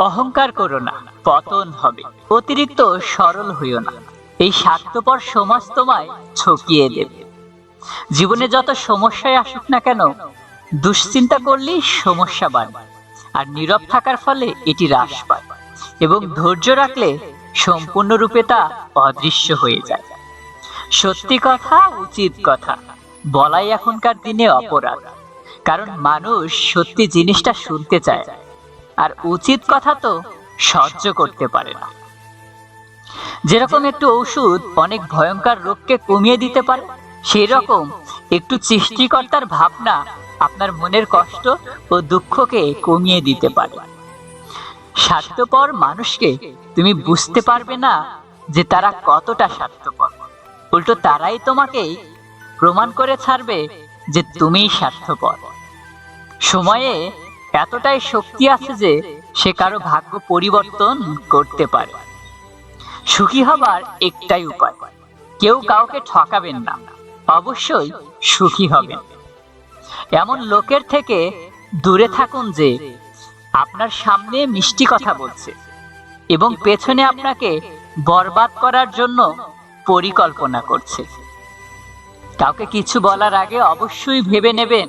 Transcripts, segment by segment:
অহংকার করো না, পতন হবে। অতিরিক্ত সরল হইও না। এই স্বার্থপর সমাজ তোমায় ছকিয়ে দেবে। জীবনে যত সমস্যায় আসুক না কেন, দুশ্চিন্তা করলেই সমস্যা বাড়বে, আর নীরব থাকার ফলে এটি হ্রাস পায় এবং ধৈর্য রাখলে সম্পূর্ণরূপে তা অদৃশ্য হয়ে যায়। সত্যি কথা, উচিত কথা, বলাই এখনকার দিনে অপরাধ। কারণ মানুষ সত্যি জিনিসটা শুনতে চায়। আর উচিত কথা তো সহ্য করতে পারে না। যেরকম একটু ওষুধ অনেক ভয়ঙ্কর রোগকে কমিয়ে দিতে পারে সেই রকম একটু সৃষ্টিকর্তার ভাবনা আপনার মনের কষ্ট ও দুঃখকে কমিয়ে দিতে পারে। স্বার্থপর মানুষকে তুমি বুঝতে পারবে না যে তারা কতটা স্বার্থপর। উল্টো তারাই তোমাকে প্রমাণ করে ছাড়বে যে তুমিই স্বার্থপর। সময়ে এতটাই শক্তি আছে যে সে কারও ভাগ্য পরিবর্তন করতে পারে। সুখী হবার একটাই উপায়, কেউ কাউকে ঠকাবেন না, অবশ্যই সুখী হবেন। এমন লোকের থেকে দূরে থাকুন যে আপনার সামনে মিষ্টি কথা বলছে এবং পেছনে আপনাকে বরবাদ করার জন্য পরিকল্পনা করছে। কাউকে কিছু বলার আগে অবশ্যই ভেবে নেবেন,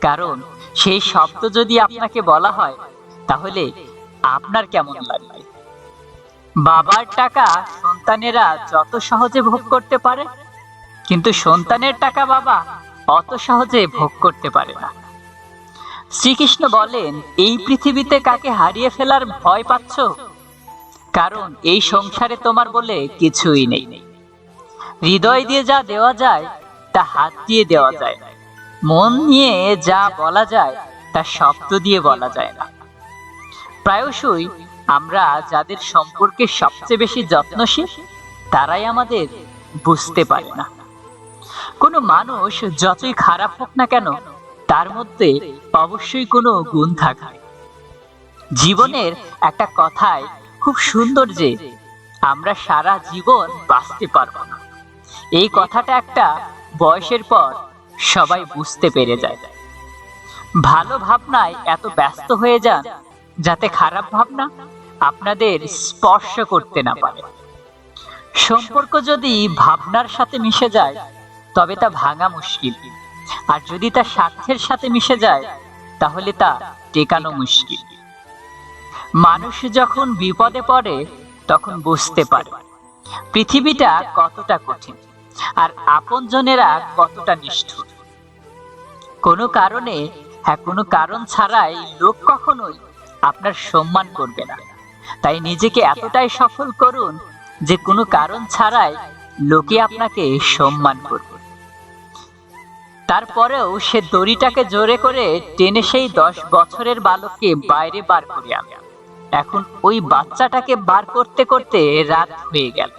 কারণ সেই শব্দ যদি আপনাকে বলা হয়, তাহলে আপনার কেমন লাগবে? বাবার টাকা সন্তানেরা যত সহজে ভোগ করতে পারে, কিন্তু সন্তানের টাকা বাবা অত সহজে ভোগ করতে পারে না। শ্রীকৃষ্ণ বলেন, এই পৃথিবীতে কাকে হারিয়ে ফেলার ভয় পাচ্ছ? কারণ এই সংসারে তোমার বলে কিছুই নেই। হৃদয় দিয়ে যা দেওয়া যায়, তা হাত দিয়ে দেওয়া যায় না। মন নিয়ে যা বলা যায়, তা শব্দ দিয়ে বলা যায় না। প্রায়শই আমরা যাদের সম্পর্কে সবচেয়ে বেশি যত্নশীল, তারাই আমাদের বুঝতে পারে না। কোনো মানুষ যতই খারাপ হোক না কেন, তার মধ্যে অবশ্যই কোনো গুণ থাকে। জীবনের একটা কথায় খুব সুন্দর যে, আমরা সারা জীবন বাঁচতে পারব না। এই কথাটা একটা বয়সের পর সবাই বুঝতে পেরে যায়। ভালো ভাবনায় এত ব্যস্ত হয়ে যান যাতে খারাপ ভাবনা আপনাদের স্পর্শ করতে না পারে। সম্পর্ক যদি ভাবনার সাথে মিশে যায়, তবে তা ভাঙা মুশকিল। আর যদি তা স্বার্থের সাথে মিশে যায়, তাহলে তা টেকানো মুশকিল। মানুষ যখন বিপদে পড়ে, তখন বুঝতে পারে, পৃথিবীটা কতটা কঠিন। আর আপনজনেরা কতটা নিষ্ঠুর। কোনো কারণে হ্যাঁ কোনো কারণ ছাড়াই লোক কখনোই আপনার সম্মান করবে না। তাই নিজেকে এতটাই সফল করুন যে কোনো কারণ ছাড়াই লোকে আপনাকে সম্মান করবে। তারপরেও সে দড়িটাকে জোরে করে টেনে সেই দশ বছরের বালককে বাইরে বার করে আনে। এখন ওই বাচ্চাটাকে বার করতে করতে রাত হয়ে গেল।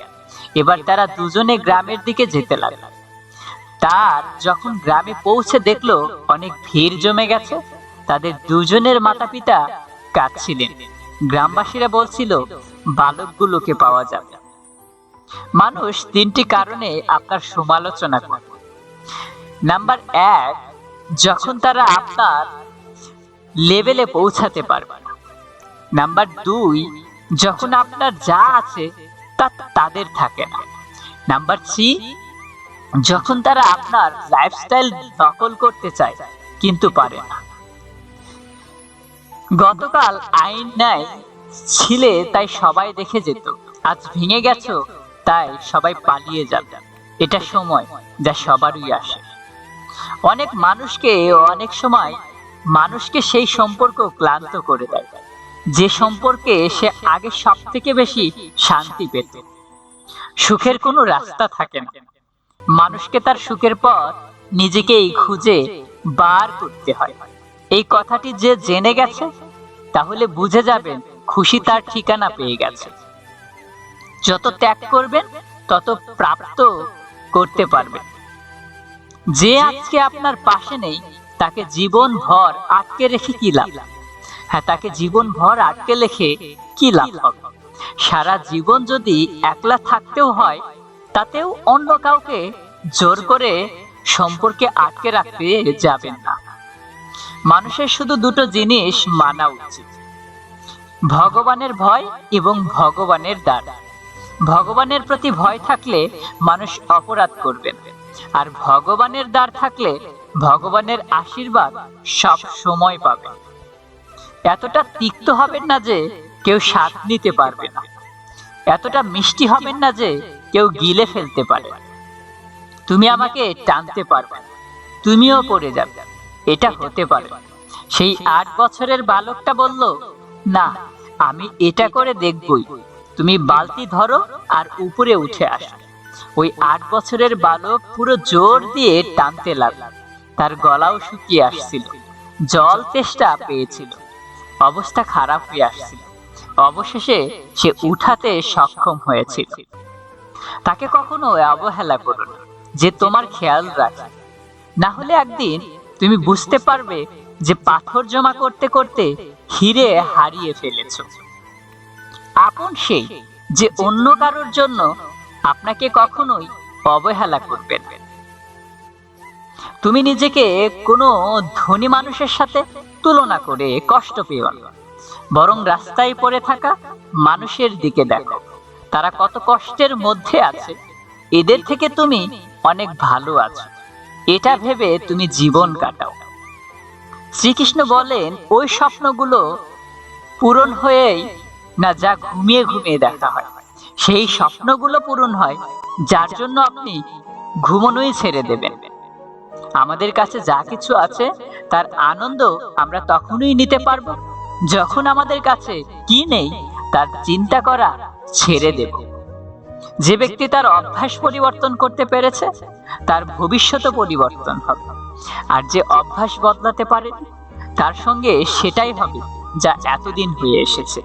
এবার তারা দুজনে গ্রামের দিকে যেতে লাগল। তার যখন গ্রামে পৌঁছে দেখল অনেক ভিড় জমে গেছে, তাদের দুজনের মাতা পিতা কাঁদছিলেন। গ্রামবাসীরা বলছিল, বালকগুলোকে পাওয়া যাবে। মানুষ তিনটি কারণে আপনার সমালোচনা করবে নাম্বার এক, যখন তারা আপনার লেভেলে পৌঁছাতে পারবে নাম্বার দুই, যখন আপনার যা আছে তা তাদের থাকে না। নাম্বার থ্রি যখন তারা আপনার লাইফস্টাইল নকল করতে চায়, কিন্তু পারে না। গতকাল আইন নাই ছিলে, তাই সবাই দেখে যেত। আজ ভেঙে গেছো, তাই সবাই পালিয়ে যাবে। এটা সময় যা সবারই আসে। অনেক মানুষকে, অনেক সময় মানুষকে সেই সম্পর্ক ক্লান্ত করে দেয়। যে সম্পর্কে সে আগে সব থেকে বেশি শান্তি পেত। সুখের কোনো রাস্তা থাকে না। মানুষকে তার সুখের পর নিজেকেই খুঁজে বার করতে হয়। এই কথাটি যে জেনে গেছে, তাহলে বুঝে যাবেন খুশি তার ঠিকানা পেয়ে গেছে। যত ত্যাগ করবেন, তত প্রাপ্ত করতে পারবেন। যে আজকে আপনার পাশে নেই, তাকে জীবন ভর আটকে রেখে কি লাভ? হ্যাঁ তাকে জীবন ভর আটকে রেখে কি লাভ হবে? সারা জীবন যদি একলা থাকতেও হয়, তাতেও অন্য কাউকে জোর করে সম্পর্কে আটকে রাখতে যাবেন না। মানুষের শুধু দুটো জিনিস মানা উচিত। ভগবানের ভয় এবং ভগবানের দ্বার। ভগবানের প্রতি ভয় থাকলে মানুষ অপরাধ করবে না। আর ভগবানের দ্বার থাকলে ভগবানের আশীর্বাদ সব সময় পাবে। এতটা তিক্ত হবেন না যে কেউ স্বাদ নিতে পারবে না। এতটা মিষ্টি হবেন না যে কেউ গিলে ফেলতে পারে। তুমি আমাকে টানতে পারবে তুমিও পড়ে যাবে। এটা হতে পারে। সেই আট বছরের বালকটা বলল, না, আমি এটা করে দেখবই। তুমি বালতি ধরো আর উপরে উঠে আসো। ওই আট বছরের বালক পুরো জোর দিয়ে টানতে লাগল। তার গলাও শুকিয়ে আসছিল। জল তেষ্টা পেয়েছিল। অবস্থা খারাপ হয়ে আসছিল। অবশেষে সে উঠাতে সক্ষম হয়েছিল। তাকে কখনো অবহেলা করো না, যে তোমার খেয়াল রাখে। না হলে একদিন তুমি বুঝতে পারবে যে পাথর জমা করতে করতে হিরে হারিয়ে ফেলেছো। আপন সেই যে অন্য কারোর জন্য আপনাকে কখনোই অবহেলা করবেন তুমি নিজেকে কোনো ধনী মানুষের সাথে তুলনা করে কষ্ট পেও না। বরং রাস্তায় পড়ে থাকা মানুষের দিকে দেখো। তারা কত কষ্টের মধ্যে আছে। এদের থেকে তুমি অনেক ভালো আছো। এটা ভেবে তুমি জীবন কাটাও। শ্রীকৃষ্ণ বলেন, ওই স্বপ্নগুলো পূরণ হয়েই না যা ঘুমিয়ে ঘুমিয়ে দেখা হয়, সেই স্বপ্নগুলো পূরণ হয়, যার জন্য আপনি ঘুমনোই ছেড়ে দেবেন। আমাদের কাছে যা কিছু আছে, তার আনন্দ আমরা তখনই নিতে পারব। যখন আমাদের কাছে কি নেই, তার চিন্তা করা ছেড়ে দেব। যে ব্যক্তি তার অভ্যাস পরিবর্তন করতে পেরেছে, তার ভবিষ্যৎ পরিবর্তন হবে। আর যে অভ্যাস বদলাতে পারে, তার সঙ্গে সেটাই হবে যা এতদিন হয়ে এসেছে।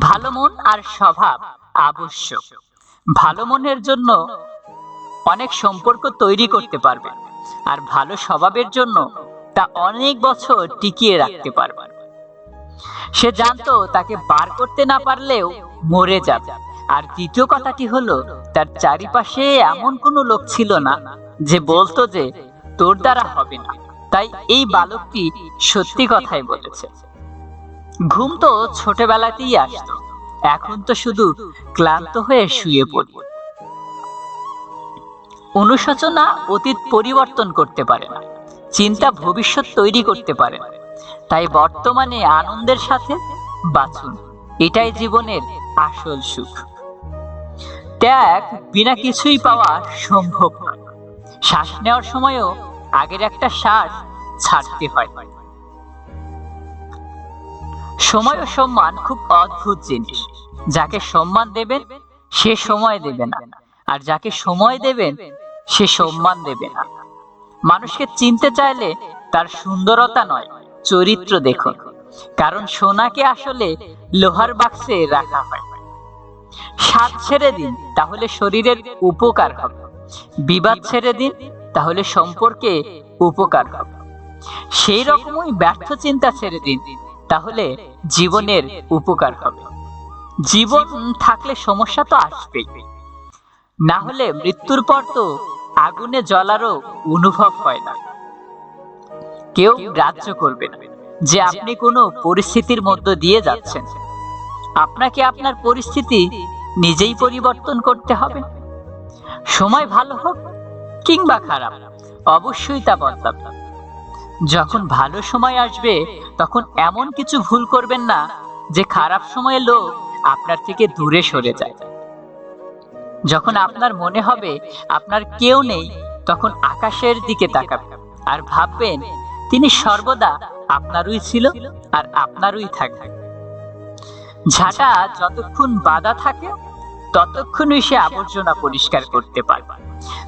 ভালো মন আর স্বভাব আবশ্যক। ভালো মনের জন্য অনেক সম্পর্ক তৈরি করতে পারবে। আর ভালো স্বভাবের জন্য তা অনেক বছর টিকিয়ে রাখতে পারবে। সে জানতো তাকে বার করতে না পারলেও মরে যাবে। আর দ্বিতীয় কথাটি হলো, তার চারিপাশে এমন কোনো লোক ছিল না যে বলতো যে, তোর দ্বারা হবে না। তাই এই বালকটি সত্যি কথাই বলেছে। ঘুম তো ছোটবেলাতেই আসতো। এখন তো শুধু ক্লান্ত হয়ে শুয়ে পড়ি। অনুশোচনা অতীত পরিবর্তন করতে পারে না, চিন্তা ভবিষ্যৎ তৈরি করতে পারে না। তাই বর্তমানে আনন্দের সাথে বাঁচুন, এটাই জীবনের আসল সুখ। ত্যাগ বিনা কিছুই পাওয়া সম্ভব শ্বাস নেওয়ার সময়ও আগের একটা শ্বাস ছাড়তে হয়। সময় ও সম্মান খুব অদ্ভুত জিনিস। যাকে সম্মান দেবেন, সে সময় দেবে না। আর যাকে সময় দেবেন সে সম্মান দেবে না। মানুষকে চিনতে চাইলে তার সুন্দরতা নয়, চরিত্র দেখুন। কারণ সোনাকে আসলে লোহার বাক্সে রাখা হয়। স্বাদ ছেড়ে দিন, তাহলে শরীরের উপকার হবে। বিবাদ ছেড়ে দিন, তাহলে সম্পর্কে উপকার হবে। সেই রকমই ব্যর্থ চিন্তা ছেড়ে দিন, তাহলে জীবনের উপকার হবে। জীবন থাকলে সমস্যা তো আসবেই। না হলে মৃত্যুর পর তো আগুনে জ্বলারও অনুভব হয় না। কেউ গ্রাহ্য করবে না যে আপনি কোনো পরিস্থিতির মধ্য দিয়ে যাচ্ছেন। আপনাকে আপনার পরিস্থিতি নিজেই পরিবর্তন করতে হবে। সময় ভালো হোক কিংবা খারাপ, অবশ্যই তা বদলাবে। যখন ভালো সময় আসবে, তখন এমন কিছু ভুল করবেন না যে খারাপ সময়ে লোক আপনার থেকে দূরে সরে যায়। যখন আপনার মনে হবে আপনার কেউ নেই, তখন আকাশের দিকে তাকাবেন আর ভাববেন, তিনি সর্বদা আপনারই ছিল আর আপনারই থাকবে। ঝাঁটা যতক্ষণ বাধা থাকে, ততক্ষণই সে আবর্জনা পরিষ্কার করতে পারবে।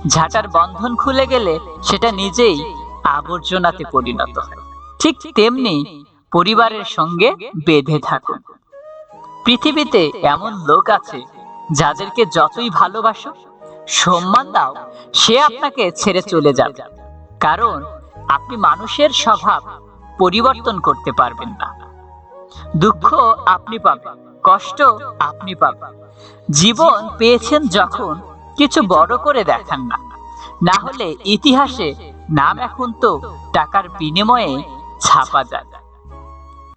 ঝাঁটার বন্ধন খুলে গেলে সেটা নিজেই আবর্জনাতে পরিণত হয়। ঠিক তেমনি পরিবারের সঙ্গে বেঁধে থাকুন। পৃথিবীতে এমন লোক আছে যাদেরকে যতই ভালোবাসো, সম্মান দাও, সে আপনাকে ছেড়ে চলে যাবে। কারণ আপনি মানুষের স্বভাব পরিবর্তন করতে পারবেন না। দুঃখ আপনি পাবেন, কষ্ট আপনি পাবেন। জীবন পেয়েছেন যখন কিছু বড় করে দেখান না। না হলে ইতিহাসে নাম এখন তো টাকার বিনিময়ে ছাপা যায়।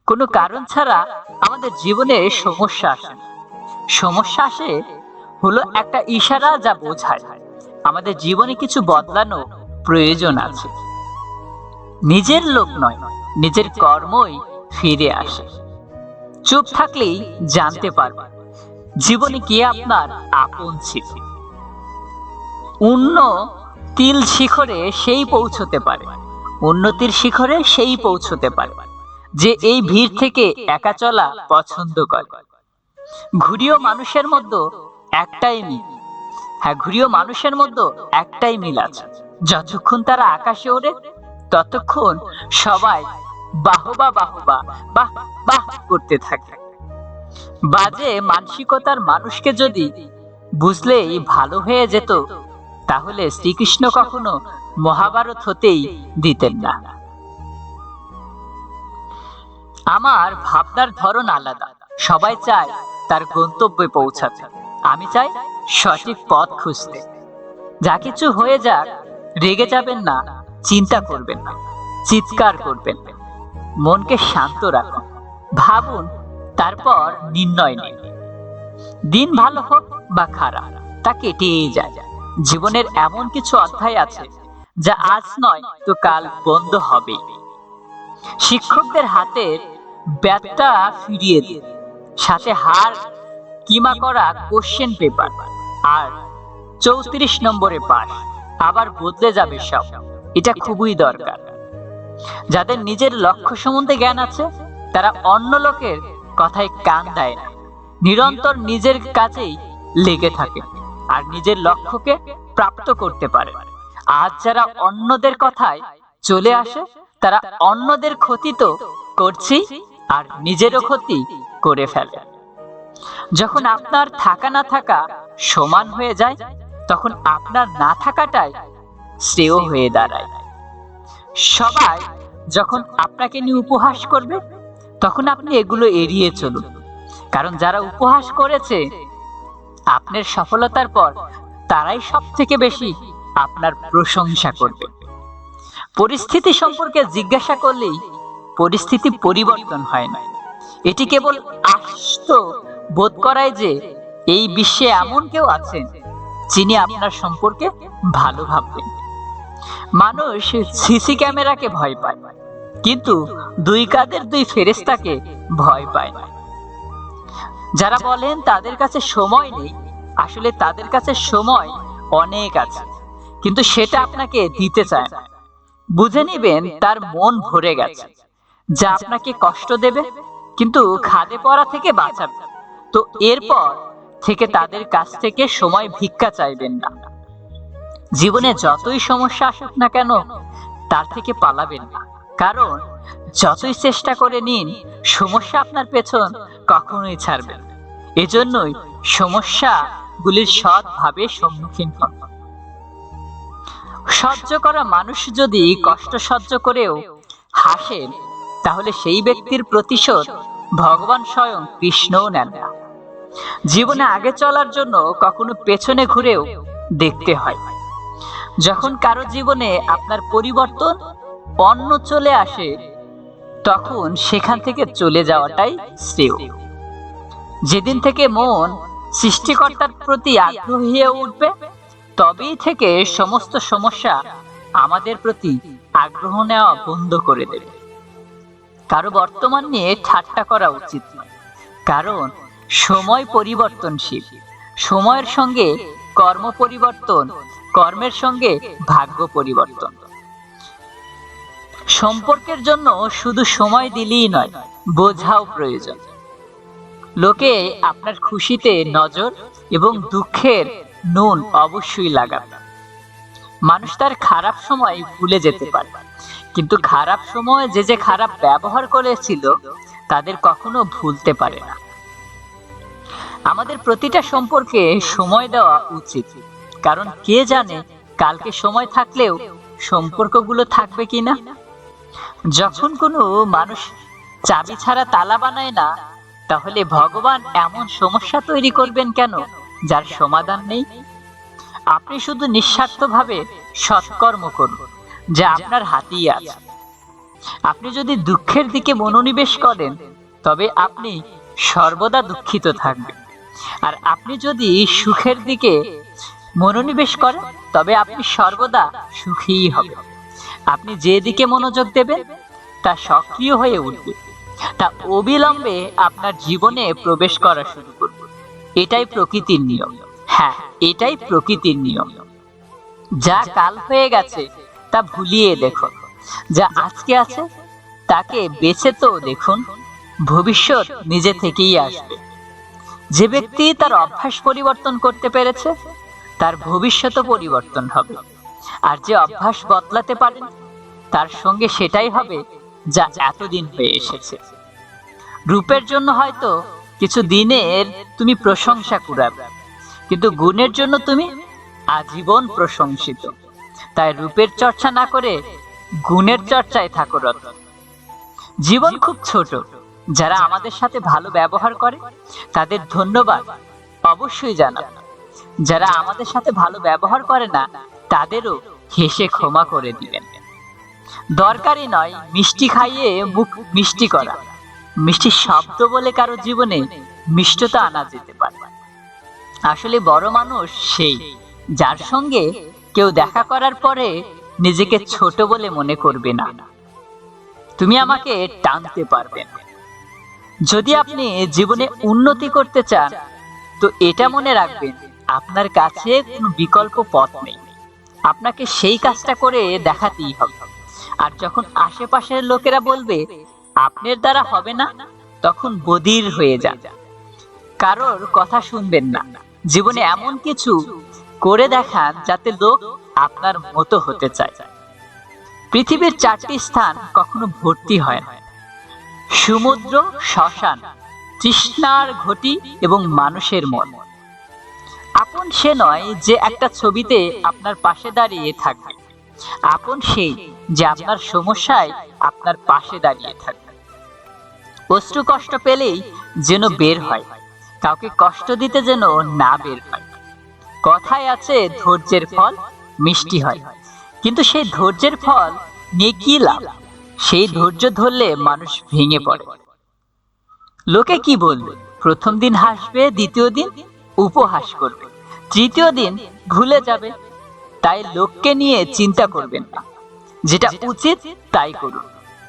কোনো কারণ ছাড়া আমাদের জীবনে সমস্যা আসে না। সমস্যা আসে হলো একটা ইশারা যা বোঝায়। আমাদের জীবনে কিছু বদলানো প্রয়োজন আছে। নিজের লোক নয়, নিজের কর্মই ফিরে আসে। চুপ থাকলেই জানতে পারবে, জীবনে কে আপনার আপন ছিল। অন্য তিল শিখরে সেই পৌঁছতে পারে, উন্নতির শিখরে সেই পৌঁছতে পারে, যে এই ভিড় থেকে একা চলা পছন্দ করে। ঘুরিও মানুষের মধ্যে একটাই মিল। হ্যাঁ ঘুরিও মানুষের মধ্যে একটাই মিল আছে। যতক্ষণ তারা আকাশে ওড়ে, ততক্ষণ সবাই বাহবা বাহবা, বাহ বাহ করতে থাকে। বাজে মানসিকতার মানুষকে যদি বুঝলেই ভালো হয়ে যেত, তাহলে শ্রীকৃষ্ণ কখনো মহাভারত হতেই দিতেন না। আমার ভাবনার ধরন আলাদা। সবাই চায় তার গন্তব্যে পৌঁছাতে আমি চাই সঠিক পথ খুঁজতে। যা কিছু হয়ে যাক, রেগে যাবেন না, চিন্তা করবেন না, চিৎকার করবেন মনকে শান্ত রাখুন, ভাবুন, তারপর নির্ণয় নিন। দিন ভালো হোক বা খারাপ, তা কেটেই যায়। জীবনের এমন কিছু অধ্যায় আছে, যা আজ নয়, তো কাল বন্ধ হবে শিক্ষকদের হাতের ব্যাটটা ফিরিয়ে দিন। সাথে হার, কিমা করা কোশ্চেন পেপার আর চৌত্রিশ নম্বরে পাস আবার বদলে যাবে সব। এটা খুবই দরকার। যাদের নিজের লক্ষ্য সম্বন্ধে জ্ঞান আছে, তারা অন্য লোকের কথায় কান দেয় না। নিরন্তর নিজের কাছেই লেগে থাকে আর নিজের লক্ষ্যকে প্রাপ্ত করতে পারে। আজ যারা অন্যদের কথায় চলে আসে, তারা অন্যদের ক্ষতি তো করছি আর নিজেরও ক্ষতি করে ফেলে। যখন আপনার থাকা না থাকা সমান হয়ে যায়, তখন আপনার না থাকাটাই শ্রেয় হয়ে দাঁড়ায়। সবাই যখন আপনাকে নিয়ে উপহাস করবে, তখন আপনি এগুলো এড়িয়ে চলুন। কারণ যারা উপহাস করেছে, আপনার সফলতার পর তারাই সব থেকে বেশি আপনার প্রশংসা করবে। পরিস্থিতি সম্পর্কে জিজ্ঞাসা করলেই পরিস্থিতি পরিবর্তন হয় না। এটি কেবল আস্ত বোধ করায় যে এই বিশ্বে এমন কেউ আছেন যিনি আপনার সম্পর্কে ভালো ভাববেন। মানুষ সিসি ক্যামেরাকে ভয় পায়, কিন্তু দুই কাদের দুই ফেরেস্তাকে ভয় পায় না। যারা বলেন তাদের কাছে সময় নেই, আসলে তাদের কাছে সময় অনেক আছে, কিন্তু সেটা আপনাকে দিতে চায় না। বুঝে নেবেন তার মন ভরে গেছে। যা আপনাকে কষ্ট দেবে, কিন্তু খাদে পড়া থেকে বাঁচাবে। তো এরপর থেকে তাদের কাছ থেকে সময় ভিক্ষা চাইবেন না। জীবনে যতই সমস্যা আসুক না কেন, তার থেকে পালাবেন না। কারণ যতই চেষ্টা করে নিন, সমস্যা আপনার পেছন কখনোই ছাড়বেন। এজন্যই সমস্যাগুলির সৎভাবে সম্মুখীন হন। সহ্য করা মানুষ যদি কষ্ট সহ্য করেও হাসেন তাহলে সেই ব্যক্তির প্রতিশোধ ভগবান স্বয়ং কৃষ্ণও নেন না। জীবনে আগে চলার জন্য কখনো পেছনে ঘুরেও দেখতে হয়। যখন কারও জীবনে আপনার পরিবর্তন অন্য চলে আসে, তখন সেখান থেকে চলে যাওয়াটাই শ্রেয়। যেদিন থেকে মন সৃষ্টিকর্তার প্রতি আগ্রহী উঠবে, তবেই থেকে সমস্ত সমস্যা আমাদের প্রতি আগ্রহ নেওয়া বন্ধ করে দেবে। কারও বর্তমান নিয়ে ঠাট্টা করা উচিত নয়। কারণ সময় পরিবর্তনশীল। সময়ের সঙ্গে কর্ম পরিবর্তন, কর্মের সঙ্গে ভাগ্য পরিবর্তন। সম্পর্কের জন্য শুধু সময় দিলেই নয়, বোঝাও প্রয়োজন। লোকে আপনার খুশিতে নজর এবং দুঃখের নুন অবশ্যই লাগাবে। মানুষ তার খারাপ সময় ভুলে যেতে পারে। কিন্তু খারাপ সময় যে যে খারাপ ব্যবহার করেছিল তাদের কখনো ভুলতে পারে না। আমাদের প্রতিটা সম্পর্কে সময় দেওয়া উচিত, কারণ কে জানে কালকে সময় থাকলেও সম্পর্কগুলো থাকবে কিনা যখন কোনো মানুষ চাবি ছাড়া তালা বানায় না, তাহলে ভগবান এমন সমস্যা তৈরি করবেন কেন, যার সমাধান নেই? আপনি শুধু নিঃস্বার্থভাবে সৎকর্ম করুন। যা আপনার হাতেই আছে। আপনি যদি দুঃখের দিকে মনোনিবেশ করেন, তবে আপনি সর্বদা দুঃখিত থাকবেন। আর আপনি যদি সুখের দিকে মনোনিবেশ করেন, তবে আপনি সর্বদা সুখীই হবেন। আপনি যে দিকে মনোযোগ দেবেন, তা সক্রিয় হয়ে উঠবে। তা অবিলম্বে আপনার জীবনে প্রবেশ করা শুরু করবে। এটাই প্রকৃতির নিয়ম। হ্যাঁ এটাই প্রকৃতির নিয়ম। যা কাল হয়ে গেছে তা ভুলিয়ে দেখুন যা আজকে আছে, তাকে বেছে তো দেখুন, ভবিষ্যৎ নিজে থেকেই আসবে। যে ব্যক্তি তার অভ্যাস পরিবর্তন করতে পেরেছে, তার ভবিষ্যৎও পরিবর্তন হবে। আর যে অভ্যাস বদলাতে পারেন তার সঙ্গে সেটাই হবে যা এতদিন হয়ে এসেছে। রূপের জন্য হয়তো কিছু দিনের তুমি প্রশংসা কুড়াবে, কিন্তু গুণের জন্য তুমি আজীবন প্রশংসিত। তাই রূপের চর্চা না করে গুণের চর্চায় থাকো রত জীবন খুব ছোট। যারা আমাদের সাথে ভালো ব্যবহার করে তাদের ধন্যবাদ। অবশ্যই জানাব যারা আমাদের সাথে ভালো ব্যবহার করে না তাদেরও হেসে ক্ষমা করে দিবেন। দরকারই নয় মিষ্টি খাইয়ে মুখ মিষ্টি করা। মিষ্টি শব্দ বলে কারও জীবনে মিষ্টতা আনা যেতে পারে। আসলে বড় মানুষ সেই যার সঙ্গে কেউ দেখা করার পরে নিজেকে ছোট বলে মনে করবে না। তুমি আমাকে টানতে পারবে না। যদি আপনি জীবনে উন্নতি করতে চান, তো এটা মনে রাখবেন, আপনার কাছে কোনো বিকল্প পথ নেই। আপনাকে সেই কাজটা করে দেখাতেই হবে। আর যখন আশেপাশের লোকেরা বলবে, আপনার দ্বারা হবে না, তখন বদির হয়ে যান। কারোর কথা শুনবেন না। জীবনে এমন কিছু করে দেখান যাতে লোক আপনার মতো হতে চায়। পৃথিবীর চারটি স্থান কখনো ভর্তি হয় না। সমুদ্র, শ্মশান, তৃষ্ণার ঘটি এবং মানুষের মন। আপন সে নয় যে একটা ছবিতে আপনার পাশে দাঁড়িয়ে থাকবে। আপন সেই যে আপনার সমস্যায় আপনার পাশে দাঁড়িয়ে থাকবে। অশ্রু কষ্ট পেলেই যেন বের হয়। কাউকে কষ্ট দিতে যেন না বের হয়। কথায় আছে, ধৈর্যের ফল মিষ্টি হয়। কিন্তু সেই ধৈর্যের ফল নিয়ে কি লাভ? সেই ধৈর্য ধরলে মানুষ ভেঙে পড়ে। লোকে কি বলবে? প্রথম দিন হাসবে, দ্বিতীয় দিন উপহাস করবে। তৃতীয় দিন ভুলে যাবে। তাই লোককে নিয়ে চিন্তা করবেন না। যেটা উচিত, তাই করুন।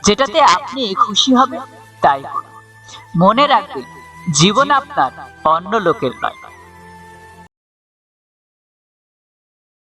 যেটাতে আপনি খুশি হবেন, তাই করুন। মনে রাখবেন, জীবন আপনার অন্য লোকের নয়।